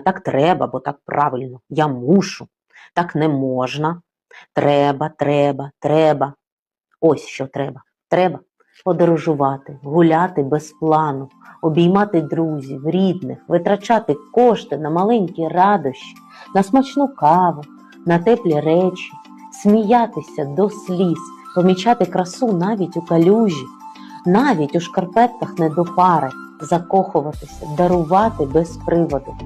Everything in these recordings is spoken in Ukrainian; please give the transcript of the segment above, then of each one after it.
так треба, бо так правильно, я мушу, так не можна. Треба, треба, треба. Ось що треба. Треба подорожувати, гуляти без плану, обіймати друзів, рідних, витрачати кошти на маленькі радощі, на смачну каву, на теплі речі, сміятися до сліз, помічати красу навіть у калюжі, навіть у шкарпетках пари, закохуватися, дарувати без приводу,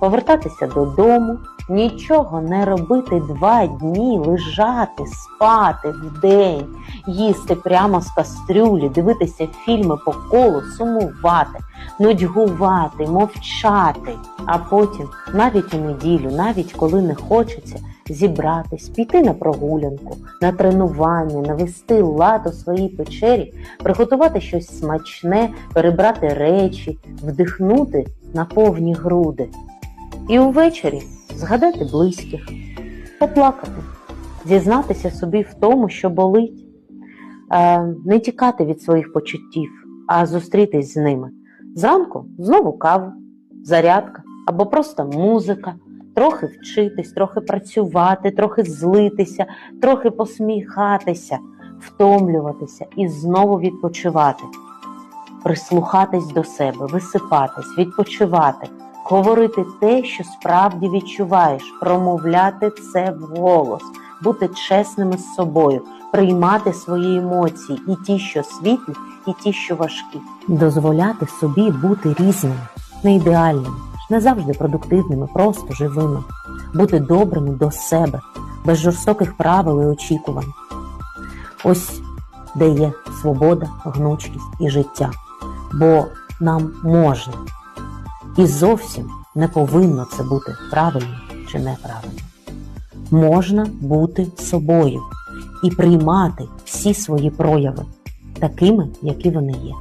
повертатися додому, нічого не робити два дні, лежати, спати вдень, їсти прямо з кастрюлі, дивитися фільми по колу, сумувати, нудьгувати, мовчати, а потім, навіть у неділю, навіть коли не хочеться, зібратись, піти на прогулянку, на тренування, навести лад у своїй печері, приготувати щось смачне, перебрати речі, вдихнути на повні груди. І увечері згадати близьких, поплакати, зізнатися собі в тому, що болить, Е, не тікати від своїх почуттів, а зустрітись з ними. Зранку знову каву, зарядка або просто музика, трохи вчитись, трохи працювати, трохи злитися, трохи посміхатися, втомлюватися і знову відпочивати, прислухатись до себе, висипатись, відпочивати, говорити те, що справді відчуваєш, промовляти це вголос, бути чесними з собою, приймати свої емоції, і ті, що світлі, і ті, що важкі. Дозволяти собі бути різними, не ідеальними, не завжди продуктивними, просто живими, бути добрими до себе, без жорстоких правил і очікувань. Ось де є свобода, гнучкість і життя. Бо нам можна. І зовсім не повинно це бути правильно чи неправильно. Можна бути собою і приймати всі свої прояви такими, які вони є.